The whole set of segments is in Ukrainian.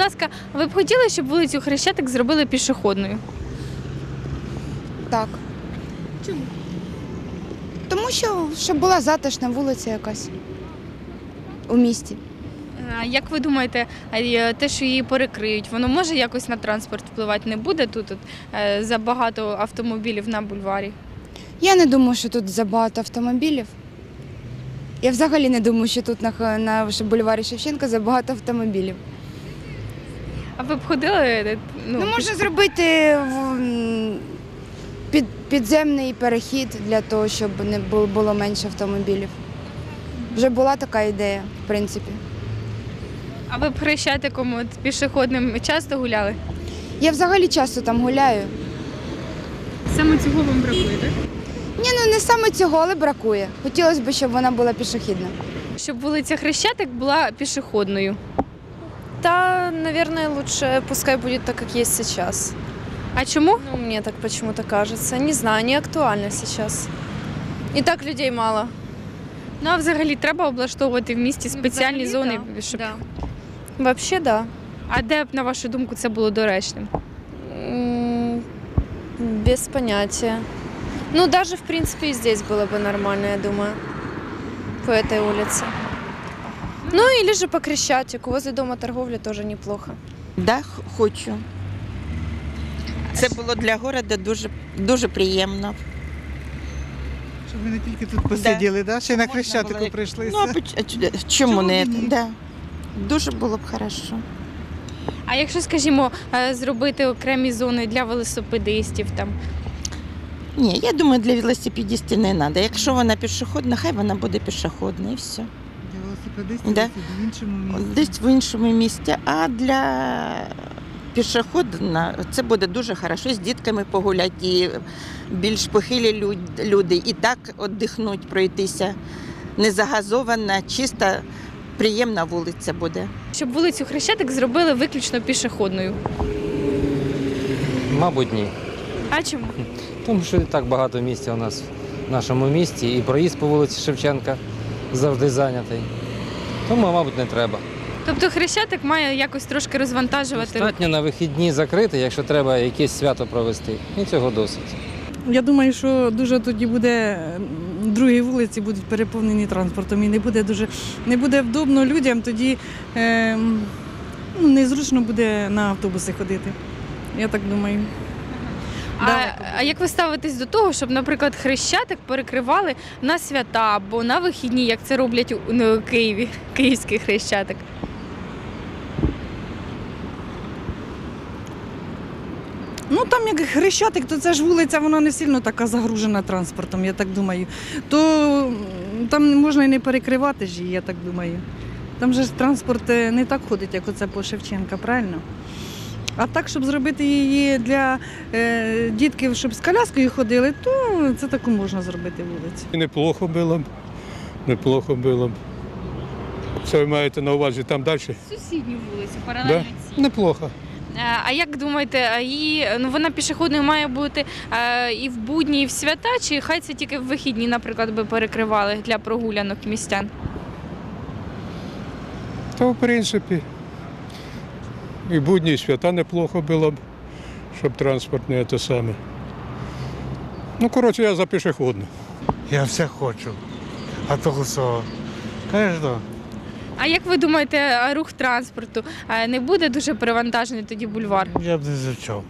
Будь ласка, ви б хотіли, щоб вулицю Хрещатик зробили пішохідною? Так. Чому? Тому що щоб була затишна вулиця якась у місті. А як ви думаєте, е, те, що її перекриють, воно може якось на транспорт впливати? Не буде тут от, е, забагато автомобілів на бульварі? Я не думаю, що тут забагато автомобілів. Я взагалі не думаю, що тут на, на бульварі Шевченка забагато автомобілів. А ви б ходили? е, Ну, можна зробити м, під, підземний перехід для того, щоб не було, було менше автомобілів. Вже була така ідея, в принципі. А ви б Хрещатиком от, пішохідним часто гуляли? Я взагалі часто там гуляю. Саме цього вам бракує, так? Ні, ну не саме цього, але бракує. Хотілося б, щоб вона була пішохідна. Щоб вулиця Хрещатик була пішохідною. Да, наверное, лучше пускай будет так, как есть сейчас. А чому? Ну, мне так почему-то кажется. Не знаю, не актуально сейчас. И так людей мало. Ну а взагалі треба облаштовувати в місті спеціальні Взагалі, зони, да. щоб. Да. Вообще, да. А де б, на вашу думку, це було доречним? М, Без понятия. Ну, даже, в принципе, и здесь было бы нормально, я думаю, по этой улице. Ну, или же по Крещатику. Возле дома торговли тоже неплохо. Да, хочу. Це було для города дуже, дуже приємно. Щоб ви не тільки тут посиділи, да? ще й на Можна як- прийшли. Ну, а поч- а ч- чому Чому не? і ні? Да. Дуже було б хорошо. А якщо, скажімо, е, зробити окремі зони для велосипедистів там. Ні, я думаю, для велосипедистів не треба. Якщо вона пішохідна, хай вона буде пішохідна і все. Велосипедистів Да. десь в іншому місці. Десь в іншому місці. А для пішохідна це буде дуже хорошо. З дітками погуляти, і більш похилі люди і так віддихнуть, пройтися. Не загазована, чиста, приємна вулиця буде. Щоб вулицю Хрещатик зробили виключно пішохідною. Мабуть, ні. А чому? Тому що і так багато місця у нас в нашому місті, і проїзд по вулиці Шевченка завжди зайнятий. Тому, мабуть, не треба. Тобто Хрещатик має якось трошки розвантажувати. Достатньо на вихідні закрити, якщо треба якесь свято провести. І цього досить. Я думаю, що дуже тоді буде другі вулиці будуть переповнені транспортом і не буде дуже не буде вдобно людям, тоді е, ну, незручно буде на автобуси ходити. Я так думаю. А, а як ви ставитесь до того, щоб, наприклад, Хрещатик перекривали на свята або на вихідні, як це роблять у ну, Києві, Київський Хрещатик? Ну там як хрещатик, то це ж вулиця, вона не сильно така загружена транспортом, я так думаю. То там можна і не перекривати ж її, я так думаю. Там же ж транспорт е, не так ходить, як оце по Шевченка, правильно? А так, щоб зробити її для е, дітків, щоб з коляскою ходили, то це таку можна зробити вулицю. І Неплохо було б. Неплохо було б. Це ви маєте на увазі там далі? Сусідню вулицю, Да? паралельно цій. Неплохо. Е, А як думаєте, її ну вона пішохідною має бути е, і в будні, і в свята, чи хай це тільки в вихідні, наприклад, би перекривали для прогулянок містян? Та в принципі. І будні і свята неплохо було б, щоб транспорт не те саме. Ну, коротше, я за пішохідну. Я все хочу. А того що? Конечно. А як ви думаєте, а рух транспорту е, не буде дуже перевантажений тоді бульвар? Я б не звичав.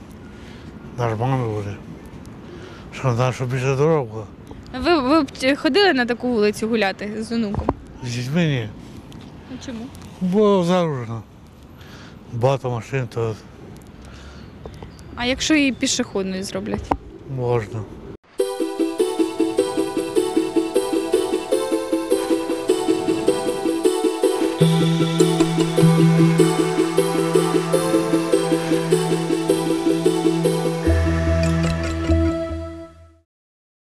Нормально буде. Що наша більше дорога була. Ви, ви б ходили на таку вулицю гуляти з онуком? З дітьми ні. Ну, Чому? Було загружено. Багато машин, то А якщо її пішохідною зроблять? можна.